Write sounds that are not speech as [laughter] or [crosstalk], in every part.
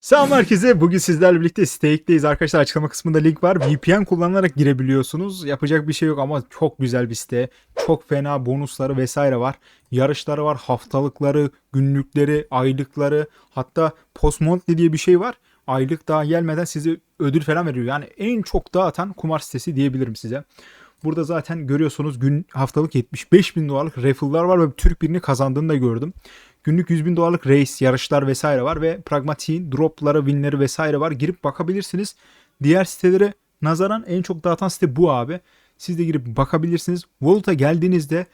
Selam herkese. Bugün sizlerle birlikte Stake'deyiz. Arkadaşlar açıklama kısmında link var. VPN kullanarak girebiliyorsunuz. Yapacak bir şey yok ama çok güzel bir site. Çok fena bonusları vesaire var. Yarışları var, haftalıkları, günlükleri, aylıkları. Hatta post monthly diye bir şey var. Aylık daha gelmeden size ödül falan veriyor. Yani en çok dağıtan kumar sitesi diyebilirim size. Burada zaten görüyorsunuz gün haftalık 75 bin dolarlık raffle'lar var ve Türk birini kazandığını da gördüm. Günlük 100 bin dolarlık race, yarışlar vesaire var ve pragmatiğin dropları, winleri vesaire var. Girip bakabilirsiniz. Diğer sitelere nazaran en çok dağıtan site bu abi. Siz de girip bakabilirsiniz. Wallet'a geldiğinizde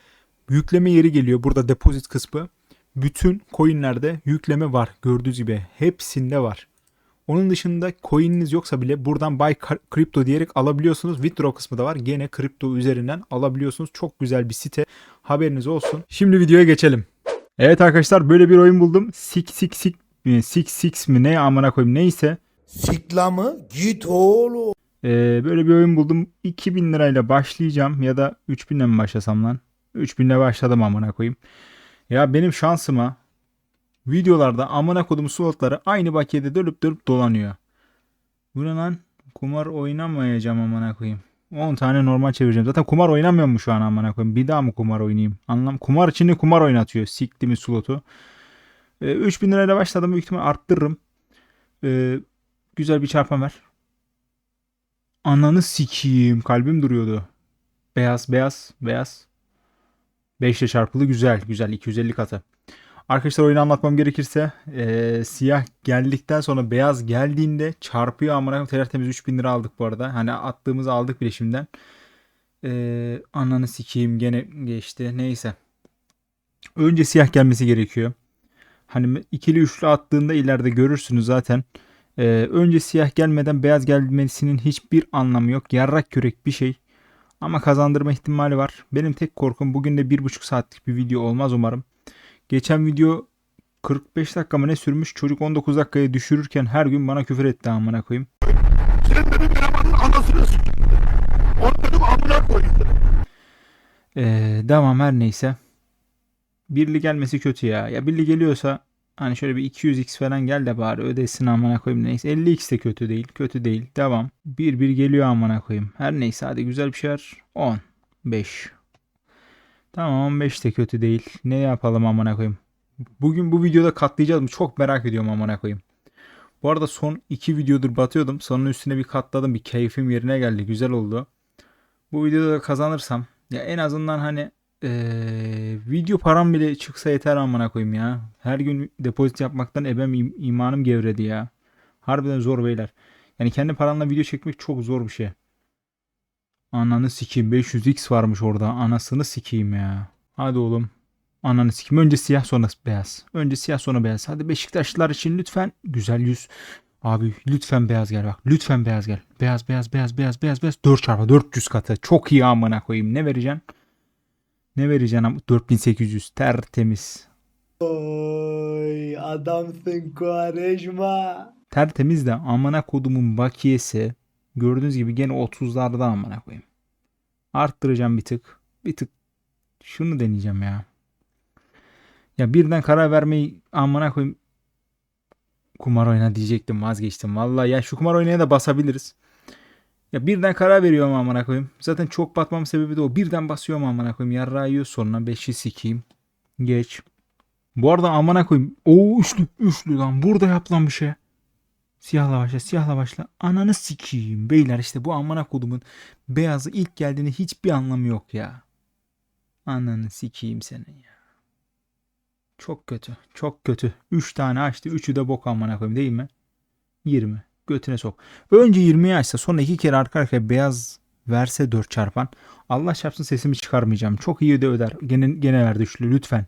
yükleme yeri geliyor. Burada deposit kısmı. Bütün coinlerde yükleme var. Gördüğünüz gibi hepsinde var. Onun dışında coin'iniz yoksa bile buradan buy crypto diyerek alabiliyorsunuz. Withdraw kısmı da var. Gene kripto üzerinden alabiliyorsunuz. Çok güzel bir site. Haberiniz olsun. Şimdi videoya geçelim. Evet arkadaşlar böyle bir oyun buldum. Sik sik sik sik sik mi ne amına koyayım neyse. Sikla mı? Git oğlum. Ee, böyle bir oyun buldum. 2000 lirayla başlayacağım ya da 3000 ile mi başlasam lan? 3000 ile başladım amına koyayım. Ya benim şansıma videolarda amına kodum slotları aynı bakiyede dönüp dönüp dolanıyor. Bu ne lan? Kumar oynamayacağım amına koyayım. 10 tane normal çevireceğim. Zaten kumar oynamıyorum mu şu an amına koyayım? Bir daha mı kumar oynayayım? Anlam kumar içinde kumar oynatıyor. Sikti mi slotu? Ee, 3000 lirayla başladım. Büyük ihtimal arttırırım. Ee, güzel bir çarpan ver. Ananı sikiyim. Kalbim duruyordu. Beyaz beyaz beyaz. 5 ile çarpılı güzel güzel 250 katı. Arkadaşlar oyunu anlatmam gerekirse eee, siyah geldikten sonra beyaz geldiğinde çarpıyor amına tertemiz 3000 lira aldık bu arada. Hani attığımızı aldık bile şimdiden. Eee ananı sikeyim gene geçti. Neyse. Önce siyah gelmesi gerekiyor. Hani ikili üçlü attığında ileride görürsünüz zaten. Eee, önce siyah gelmeden beyaz gelmesinin hiçbir anlamı yok. Yarrak kürek bir şey. Ama kazandırma ihtimali var. Benim tek korkum bugün de bir buçuk saatlik bir video olmaz umarım. Geçen video 45 dakika mı ne sürmüş çocuk 19 dakikaya düşürürken her gün bana küfür etti amına koyayım. Sen benim elemanın anasını siktin. Onu dedim amına koyayım. Ee, devam her neyse. Birli gelmesi kötü ya. Ya birli geliyorsa hani şöyle bir 200x falan gel de bari ödesin amına koyayım neyse. 50x de kötü değil. Kötü değil. Devam. Bir bir geliyor amına koyayım. Her neyse hadi güzel bir şeyler. 10. 5. Tamam 15 de kötü değil. Ne yapalım amına koyayım. Bugün bu videoda katlayacağız mı? Çok merak ediyorum amına koyayım. Bu arada son iki videodur batıyordum. Sonun üstüne bir katladım. Bir keyfim yerine geldi. Güzel oldu. Bu videoda da kazanırsam ya en azından hani eee, video param bile çıksa yeter amına koyayım ya. Her gün depozit yapmaktan ebem im- imanım gevredi ya. Harbiden zor beyler. Yani kendi paranla video çekmek çok zor bir şey. Ananı sikeyim 500x varmış orada. Anasını sikeyim ya. Hadi oğlum. Ananı sikeyim. Önce siyah sonra beyaz. Önce siyah sonra beyaz. Hadi Beşiktaşlılar için lütfen güzel yüz. Abi lütfen beyaz gel bak. Lütfen beyaz gel. Beyaz beyaz beyaz beyaz beyaz beyaz. 4 çarpı 400 katı. Çok iyi amına koyayım. Ne vereceksin? Ne vereceksin? am- 4800 tertemiz. Oy adamsın Kuarejma. Tertemiz de amına kodumun bakiyesi gördüğünüz gibi gene 30'larda amına koyayım. Arttıracağım bir tık. Bir tık şunu deneyeceğim ya. Ya birden karar vermeyi amına koyayım. Kumar oyna diyecektim vazgeçtim. Vallahi ya şu kumar oynaya da basabiliriz. Ya birden karar veriyorum amına koyayım. Zaten çok batmam sebebi de o. Birden basıyorum amına koyayım. Yarrağı yiyor sonra 5'i sikeyim. Geç. Bu arada amına koyayım. Oo üçlü. Üçlü lan. Burada yap lan bir şey. Siyahla başla, siyahla başla. Ananı sikeyim. Beyler işte bu amına kodumun beyazı ilk geldiğinde hiçbir anlamı yok ya. Ananı sikeyim senin ya. Çok kötü. Çok kötü. 3 tane açtı. Üçü de bok amına koyayım değil mi? 20. Götüne sok. Önce 20'yi açsa sonra iki kere arka arkaya beyaz verse 4 çarpan. Allah çarpsın sesimi çıkarmayacağım. Çok iyi de öder. Gene, gene verdi üçlü lütfen.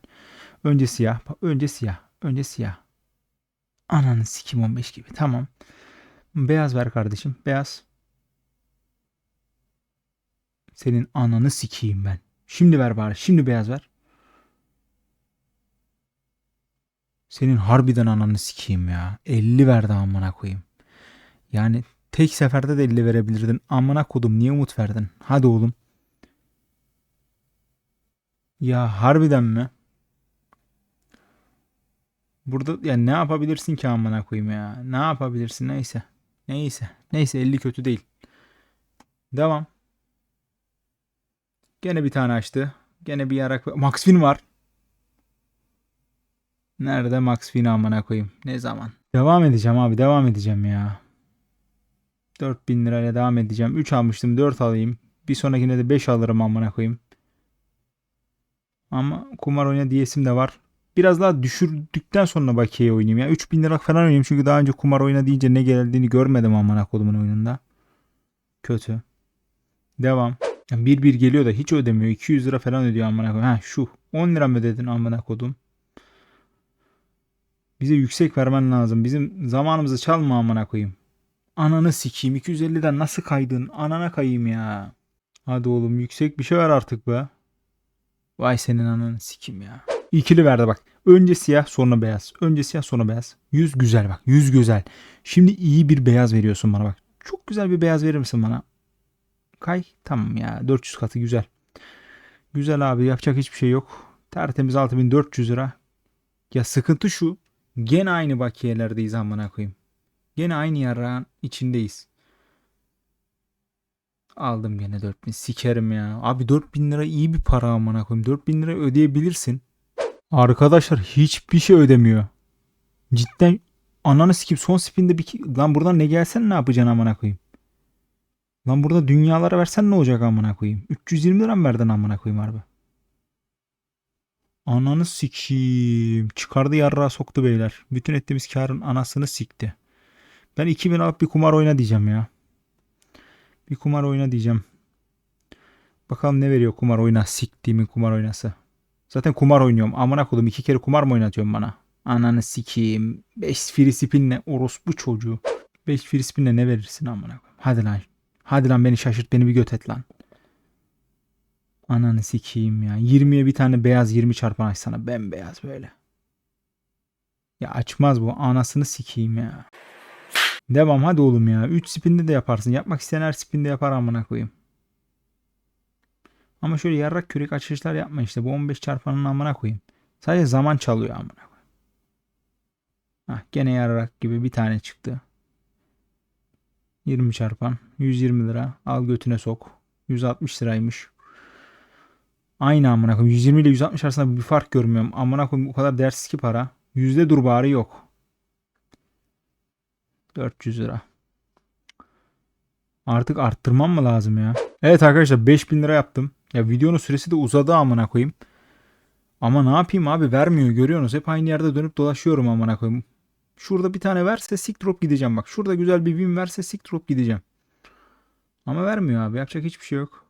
Önce siyah. Önce siyah. Önce siyah. Ananı sikim 15 gibi. Tamam. Beyaz ver kardeşim. Beyaz. Senin ananı sikeyim ben. Şimdi ver bari. Şimdi beyaz ver. Senin harbiden ananı sikeyim ya. 50 verdi amına koyayım. Yani tek seferde de 50 verebilirdin. Amına kodum niye umut verdin? Hadi oğlum. Ya harbiden mi? Burada ya ne yapabilirsin ki amına koyayım ya? Ne yapabilirsin neyse. Neyse. Neyse 50 kötü değil. Devam. Gene bir tane açtı. Gene bir yarak. Max Fin var. Nerede Max Fin'i amına koyayım? Ne zaman? Devam edeceğim abi. Devam edeceğim ya. 4000 lirayla devam edeceğim. 3 almıştım. 4 alayım. Bir sonrakine de 5 alırım amına koyayım. Ama kumar oyna diyesim de var. Biraz daha düşürdükten sonra bakiye oynayayım ya. 3000 lira falan oynayayım çünkü daha önce kumar oyna deyince ne geldiğini görmedim amına kodumun oyununda. Kötü. Devam. 1-1 geliyor da hiç ödemiyor. 200 lira falan ödüyor amına koyayım. Ha şu 10 lira mı ödedin amına kodum? Bize yüksek vermen lazım. Bizim zamanımızı çalma amına koyayım. Ananı sikeyim. 250'den nasıl kaydın? Anana kayayım ya. Hadi oğlum yüksek bir şey ver artık be. Vay senin ananı sikeyim ya. İkili verdi bak. Önce siyah sonra beyaz. Önce siyah sonra beyaz. Yüz güzel bak. Yüz güzel. Şimdi iyi bir beyaz veriyorsun bana bak. Çok güzel bir beyaz verir misin bana? Kay. Tamam ya. 400 katı güzel. Güzel abi. Yapacak hiçbir şey yok. Tertemiz 6400 lira. Ya sıkıntı şu. Gene aynı bakiyelerdeyiz amına koyayım. Gene aynı yarağın içindeyiz. Aldım gene 4000. Sikerim ya. Abi 4000 lira iyi bir para amına koyayım. 4000 lira ödeyebilirsin. Arkadaşlar hiçbir şey ödemiyor. Cidden ananı sikip son spinde bir lan buradan ne gelsen ne yapacaksın amına koyayım. Lan burada dünyalara versen ne olacak amına koyayım. 320 lira mı verdin amına koyayım harbi. Ananı sikeyim. Çıkardı yarrağı soktu beyler. Bütün ettiğimiz karın anasını sikti. Ben 2000 alıp bir kumar oyna diyeceğim ya. Bir kumar oyna diyeceğim. Bakalım ne veriyor kumar oyna. Siktiğimin kumar oynası. Zaten kumar oynuyorum. Amına koydum iki kere kumar mı oynatıyorsun bana? Ananı sikeyim. 5 free spinle orospu çocuğu. 5 free spinle ne verirsin amına koyayım. Hadi lan. Hadi lan beni şaşırt beni bir göt et lan. Ananı sikeyim ya. 20'ye bir tane beyaz 20 çarpan açsana. Bembeyaz böyle. Ya açmaz bu. Anasını sikeyim ya. Devam hadi oğlum ya. 3 spinde de yaparsın. Yapmak isteyen her spinde yapar amına koyayım. Ama şöyle yarrak kürek açışlar yapma işte. Bu 15 çarpanın amına koyayım. Sadece zaman çalıyor amına koyayım. Hah gene yarrak gibi bir tane çıktı. 20 çarpan. 120 lira. Al götüne sok. 160 liraymış. Aynı amına koyayım. 120 ile 160 arasında bir fark görmüyorum. Amına koyayım o kadar değersiz ki para. Yüzde dur bari yok. 400 lira. Artık arttırmam mı lazım ya? Evet arkadaşlar 5000 lira yaptım. Ya videonun süresi de uzadı amına koyayım. Ama ne yapayım abi vermiyor görüyorsunuz. Hep aynı yerde dönüp dolaşıyorum amına koyayım. Şurada bir tane verse sik drop gideceğim bak. Şurada güzel bir win verse sik drop gideceğim. Ama vermiyor abi. Yapacak hiçbir şey yok.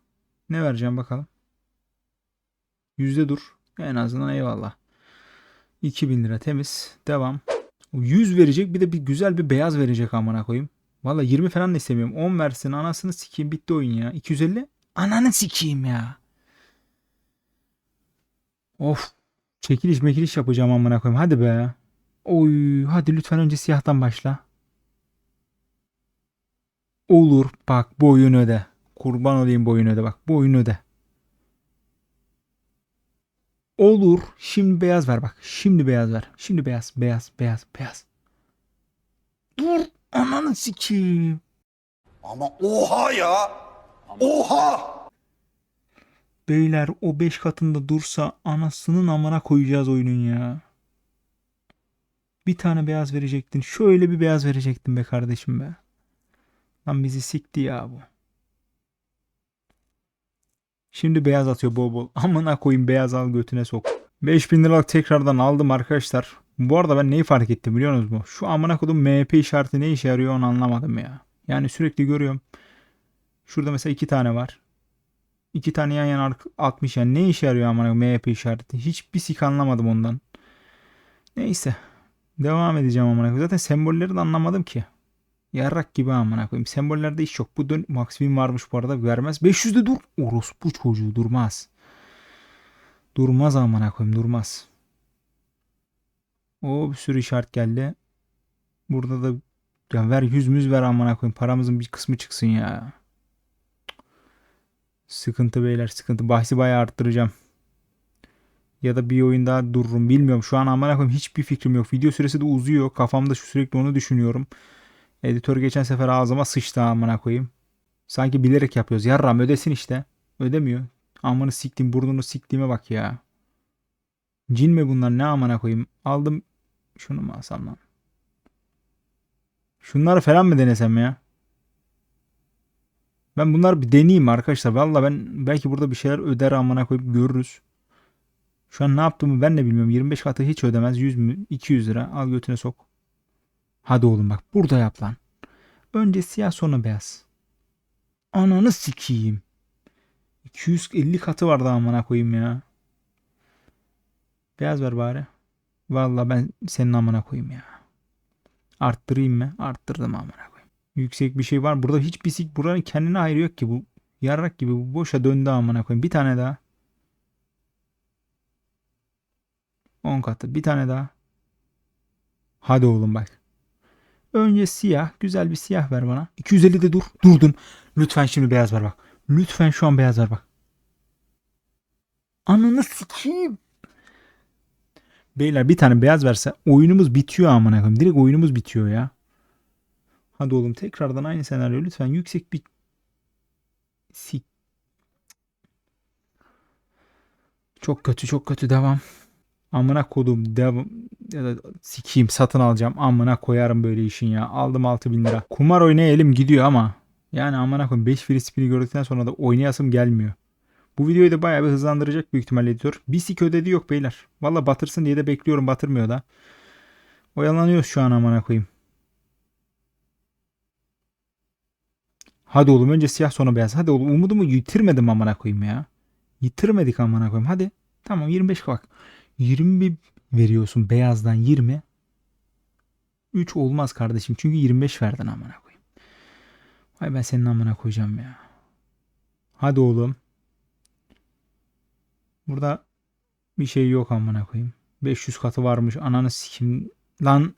Ne vereceğim bakalım. Yüzde dur. En azından eyvallah. 2000 lira temiz. Devam. 100 verecek bir de bir güzel bir beyaz verecek amına koyayım. Valla 20 falan da istemiyorum. 10 versin anasını sikeyim bitti oyun ya. 250. Ananı sikeyim ya. Of. Çekiliş mekiliş yapacağım amına koyayım. Hadi be. Oy hadi lütfen önce siyahtan başla. Olur. Bak bu oyun öde. Kurban olayım bu oyun öde. Bak bu oyun öde. Olur. Şimdi beyaz ver bak. Şimdi beyaz ver. Şimdi beyaz, beyaz, beyaz, beyaz. Dur. Ananı sikeyim. Ama oha ya. Oha. Beyler o 5 katında dursa anasının amına koyacağız oyunun ya. Bir tane beyaz verecektin. Şöyle bir beyaz verecektin be kardeşim be. Lan bizi sikti ya bu. Şimdi beyaz atıyor bol bol. [laughs] Amına koyayım beyaz al götüne sok. 5000 liralık tekrardan aldım arkadaşlar. Bu arada ben neyi fark ettim biliyor musunuz mu? Şu amına koydum MHP işareti ne işe yarıyor onu anlamadım ya. Yani sürekli görüyorum. Şurada mesela iki tane var. İki tane yan yana atmış yani ne işe yarıyor amına MHP işareti? Hiçbir sik anlamadım ondan. Neyse. Devam edeceğim amına koyayım. Zaten sembolleri de anlamadım ki. Yarrak gibi amına koyayım. Sembollerde iş yok. Bu dön Maximum varmış bu arada vermez. 500'de dur. Orospu çocuğu durmaz. Durmaz amına koyayım durmaz. O bir sürü işaret geldi. Burada da ya ver yüz müz ver amına koyayım. Paramızın bir kısmı çıksın ya. Sıkıntı beyler sıkıntı. Bahsi bayağı arttıracağım. Ya da bir oyun daha dururum bilmiyorum. Şu an amına koyayım hiçbir fikrim yok. Video süresi de uzuyor. Kafamda şu sürekli onu düşünüyorum. Editör geçen sefer ağzıma sıçtı amına koyayım. Sanki bilerek yapıyoruz. Yarram ödesin işte. Ödemiyor. Amını siktim burnunu siktiğime bak ya. Cin mi bunlar ne amına koyayım. Aldım. Şunu mu alsam lan? Şunları falan mı denesem ya? Ben bunları bir deneyeyim arkadaşlar. Valla ben belki burada bir şeyler öder amına koyup görürüz. Şu an ne yaptığımı ben de bilmiyorum. 25 katı hiç ödemez. 100 mü? 200 lira. Al götüne sok. Hadi oğlum bak. Burada yap lan. Önce siyah sonra beyaz. Ananı sikeyim. 250 katı vardı amına koyayım ya. Beyaz ver bari. Valla ben senin amına koyayım ya. Arttırayım mı? Arttırdım amına koyayım. Yüksek bir şey var. Burada hiçbir sik buranın kendine ayrı yok ki bu. Yarrak gibi bu boşa döndü amına koyayım. Bir tane daha. 10 katı. Bir tane daha. Hadi oğlum bak. Önce siyah. Güzel bir siyah ver bana. 250 de dur. Durdun. Lütfen şimdi beyaz ver bak. Lütfen şu an beyaz ver bak. Ananı sikeyim. Beyler bir tane beyaz verse oyunumuz bitiyor amına koyayım. Direkt oyunumuz bitiyor ya. Hadi oğlum tekrardan aynı senaryo lütfen yüksek bir sik. Çok kötü çok kötü devam. Amına kodum devam ya da sikeyim satın alacağım. Amına koyarım böyle işin ya. Aldım 6000 lira. Kumar oynaya elim gidiyor ama yani amına koyayım 5 free spin'i gördükten sonra da oynayasım gelmiyor. Bu videoyu da bayağı bir hızlandıracak büyük ihtimalle editör. Bir sik ödedi yok beyler. Valla batırsın diye de bekliyorum batırmıyor da. Oyalanıyoruz şu an amına koyayım. Hadi oğlum önce siyah sonra beyaz. Hadi oğlum umudumu yitirmedim amına koyayım ya. Yitirmedik amına koyayım. Hadi. Tamam 25 bak. 20 veriyorsun beyazdan 20. 3 olmaz kardeşim. Çünkü 25 verdin amına koyayım. Vay ben senin amına koyacağım ya. Hadi oğlum. Burada bir şey yok amına koyayım. 500 katı varmış. Ananı sikim. Lan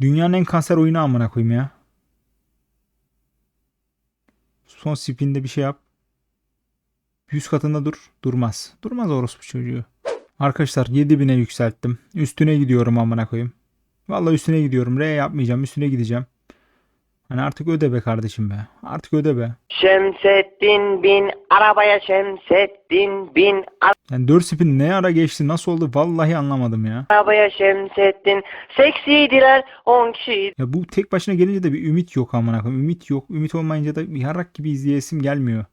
dünyanın en kanser oyunu amına koyayım ya. Son spinde bir şey yap. 100 katında dur. Durmaz. Durmaz orospu çocuğu. Arkadaşlar 7000'e yükselttim. Üstüne gidiyorum amına koyayım. Vallahi üstüne gidiyorum. R yapmayacağım. Üstüne gideceğim. Hani artık öde be kardeşim be. Artık öde be. Şemsettin bin arabaya Şemsettin bin Yani 4 spin ne ara geçti? Nasıl oldu? Vallahi anlamadım ya. arabaya Şemsettin seksiydiler 10 kişi Ya bu tek başına gelince de bir ümit yok amına koyayım. Ümit yok. Ümit olmayınca da bir yarak gibi izleyesim gelmiyor.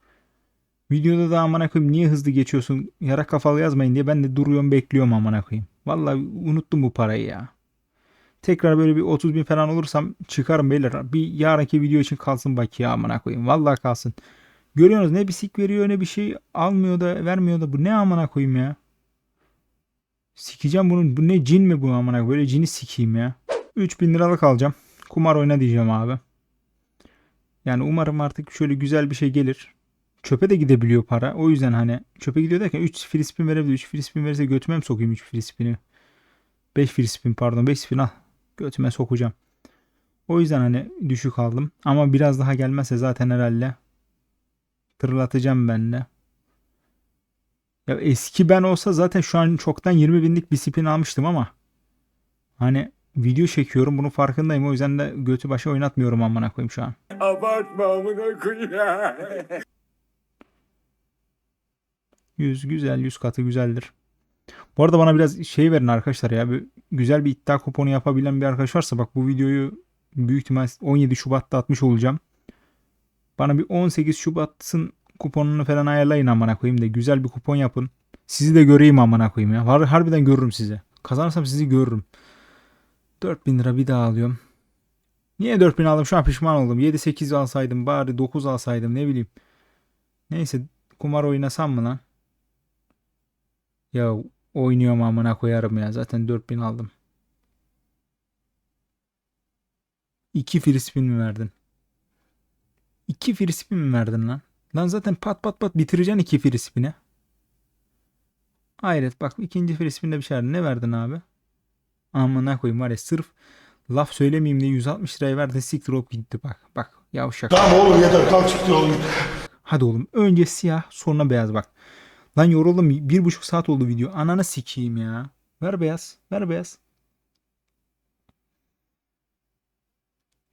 Videoda da amına koyayım niye hızlı geçiyorsun? Yarak kafalı yazmayın diye ben de duruyorum bekliyorum amına koyayım. Vallahi unuttum bu parayı ya. Tekrar böyle bir 30 bin falan olursam çıkarım beyler. Bir yarınki video için kalsın bak ya amına koyayım. Vallahi kalsın. Görüyorsunuz ne bir sik veriyor ne bir şey almıyor da vermiyor da bu ne amına koyayım ya. Sikeceğim bunun. Bu ne cin mi bu amına? Böyle cini sikeyim ya. 3000 liralık alacağım. Kumar oyna diyeceğim abi. Yani umarım artık şöyle güzel bir şey gelir. Çöpe de gidebiliyor para. O yüzden hani çöpe gidiyor derken 3 free spin verebilir. 3 free spin verirse götüme mi sokayım 3 free spin'i? 5 free spin pardon 5 spin al. Götüme sokacağım. O yüzden hani düşük aldım. Ama biraz daha gelmezse zaten herhalde tırlatacağım ben de. Ya eski ben olsa zaten şu an çoktan 20 binlik bir spin almıştım ama hani video çekiyorum bunun farkındayım. O yüzden de götü başa oynatmıyorum amına koyayım şu an. Abartma amına koyayım. 100 güzel 100 katı güzeldir. Bu arada bana biraz şey verin arkadaşlar ya. Bir, güzel bir iddia kuponu yapabilen bir arkadaş varsa bak bu videoyu büyük ihtimal 17 Şubat'ta atmış olacağım. Bana bir 18 Şubat'ın kuponunu falan ayarlayın amına koyayım da güzel bir kupon yapın. Sizi de göreyim amına koyayım ya. Har harbiden görürüm sizi. Kazanırsam sizi görürüm. 4000 lira bir daha alıyorum. Niye 4000 aldım? Şu an pişman oldum. 7-8 alsaydım bari 9 alsaydım ne bileyim. Neyse kumar oynasam mı lan? Ya oynuyorum amına koyarım ya. Zaten 4000 aldım. 2 free spin mi verdin? 2 free spin mi verdin lan? Lan zaten pat pat pat bitireceksin 2 free spin'i. Hayret bak ikinci free spin'de bir şey verdin. Ne verdin abi? Amına koyayım var ya sırf laf söylemeyeyim diye 160 liraya verdin siktir olup gitti bak. Bak yavşak. Tamam oğlum yeter kalk çıktı oğlum. Hadi oğlum önce siyah sonra beyaz bak. Lan yoruldum. Bir buçuk saat oldu video. Ananı sikeyim ya. Ver beyaz. Ver beyaz.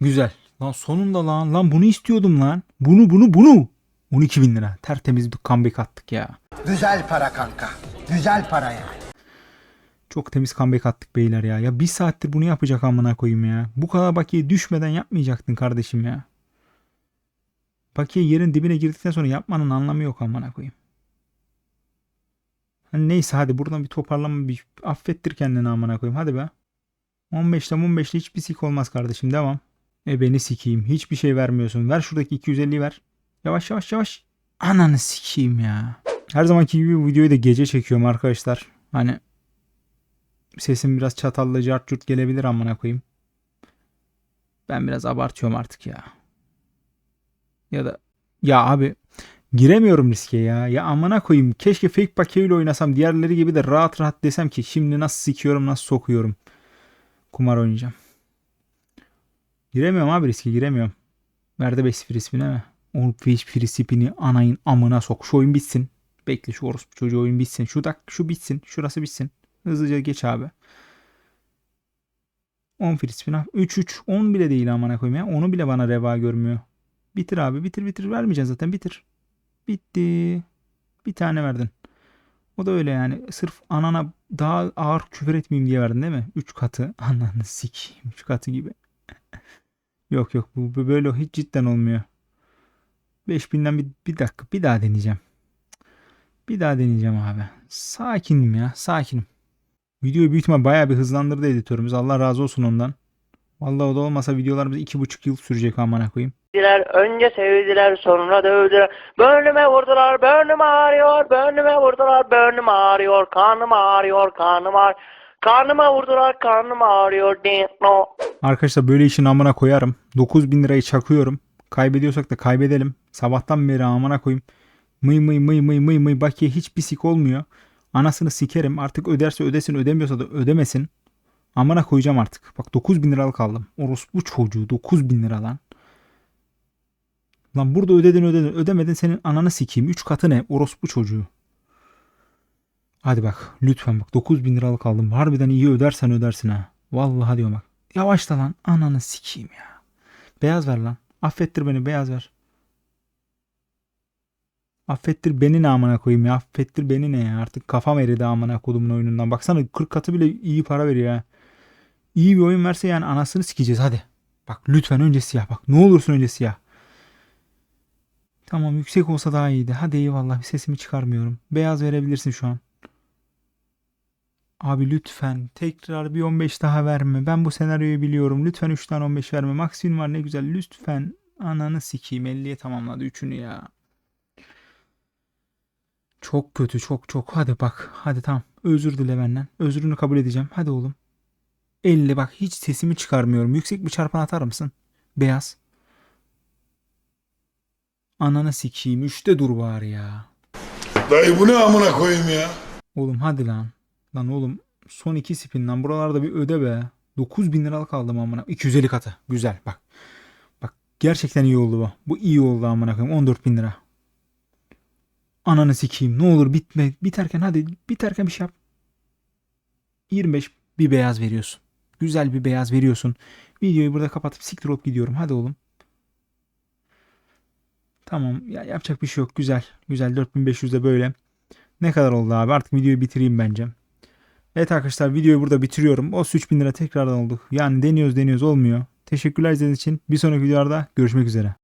Güzel. Lan sonunda lan. Lan bunu istiyordum lan. Bunu bunu bunu. 12 bin lira. Tertemiz bir comeback attık ya. Güzel para kanka. Güzel para yani. Çok temiz comeback attık beyler ya. Ya bir saattir bunu yapacak amına koyayım ya. Bu kadar bakiye düşmeden yapmayacaktın kardeşim ya. Bakiye yerin dibine girdikten sonra yapmanın anlamı yok amına koyayım. Hani neyse hadi buradan bir toparlama bir affettir kendini amına koyayım. Hadi be. 15'te 15'te hiçbir sik olmaz kardeşim. Devam. E beni sikeyim. Hiçbir şey vermiyorsun. Ver şuradaki 250'yi ver. Yavaş yavaş yavaş. Ananı sikeyim ya. Her zamanki gibi videoyu da gece çekiyorum arkadaşlar. Hani sesim biraz çatallı cart curt gelebilir amına koyayım. Ben biraz abartıyorum artık ya. Ya da ya abi giremiyorum riske ya. Ya amına koyayım. Keşke fake pakeyle oynasam. Diğerleri gibi de rahat rahat desem ki şimdi nasıl sikiyorum nasıl sokuyorum. Kumar oynayacağım. Giremiyorum abi riske giremiyorum. Verdi 5 0 ismine mi? O 5 free anayın amına sok. Şu oyun bitsin. Bekle şu orospu çocuğu oyun bitsin. Şu dak şu bitsin. Şurası bitsin. Hızlıca geç abi. 10 free spin. 3 3 10 bile değil amına koyayım ya. Onu bile bana reva görmüyor. Bitir abi. Bitir bitir. Vermeyeceksin zaten. Bitir. Bitti. Bir tane verdin. O da öyle yani. Sırf anana daha ağır küfür etmeyeyim diye verdin değil mi? 3 katı. [laughs] Ananı sikeyim. 3 katı gibi. [laughs] yok yok. Bu, böyle hiç cidden olmuyor. 5000'den bir, bir dakika. Bir daha deneyeceğim. Bir daha deneyeceğim abi. Sakinim ya. Sakinim. Videoyu büyük ihtimal bayağı bir hızlandırdı editörümüz. Allah razı olsun ondan. Vallahi o da olmasa videolarımız iki buçuk yıl sürecek amına koyayım. Sevdiler, önce sevdiler, sonra dövdüler. Burnüme vurdular, burnum ağrıyor, burnüme vurdular, burnum ağrıyor, karnım ağrıyor, karnım ağrıyor. Karnıma vurdular, karnım ağrıyor. No. Arkadaşlar böyle işin amına koyarım. 9000 lirayı çakıyorum. Kaybediyorsak da kaybedelim. Sabahtan beri amına koyayım. Mıy mıy mıy mıy mıy mıy bakiye hiç sik olmuyor. Anasını sikerim. Artık öderse ödesin ödemiyorsa da ödemesin. Amına koyacağım artık. Bak 9000 liralık aldım. Orospu çocuğu 9000 lira lan. Lan burada ödedin ödedin ödemedin senin ananı sikeyim. 3 katı ne? Orospu çocuğu. Hadi bak lütfen bak 9000 liralık aldım. Harbiden iyi ödersen ödersin ha. Vallahi diyorum bak. Yavaşla lan ananı sikeyim ya. Beyaz ver lan. Affettir beni beyaz ver. Affettir beni ne amına koyayım ya. Affettir beni ne ya. Artık kafam eridi amına kodumun oyunundan. Baksana 40 katı bile iyi para veriyor ya. İyi bir oyun verse yani anasını sikeceğiz hadi. Bak lütfen önce siyah bak. Ne olursun önce siyah. Tamam yüksek olsa daha iyiydi. Hadi eyvallah sesimi çıkarmıyorum. Beyaz verebilirsin şu an. Abi lütfen tekrar bir 15 daha verme. Ben bu senaryoyu biliyorum. Lütfen 3 tane 15 verme. Maksimum var ne güzel. Lütfen ananı sikeyim. 50'ye tamamladı üçünü ya. Çok kötü çok çok. Hadi bak. Hadi tamam. Özür dile benden. Özrünü kabul edeceğim. Hadi oğlum. 50 bak hiç sesimi çıkarmıyorum. Yüksek bir çarpan atar mısın? Beyaz. Ananı sikeyim. Üçte dur bari ya. Dayı bu ne amına koyayım ya? Oğlum hadi lan. Lan oğlum son iki spin lan. Buralarda bir öde be. 9000 liralık aldım amına. 250 katı. Güzel bak. Bak gerçekten iyi oldu bu. Bu iyi oldu amına koyayım. 14 bin lira. Ananı sikeyim. Ne olur bitme. Biterken hadi biterken bir şey yap. 25 bir beyaz veriyorsun. Güzel bir beyaz veriyorsun. Videoyu burada kapatıp siktir olup gidiyorum. Hadi oğlum. Tamam ya yapacak bir şey yok. Güzel. Güzel 4500 de böyle. Ne kadar oldu abi? Artık videoyu bitireyim bence. Evet arkadaşlar videoyu burada bitiriyorum. O 3000 lira tekrardan oldu. Yani deniyoruz deniyoruz olmuyor. Teşekkürler izlediğiniz için. Bir sonraki videolarda görüşmek üzere.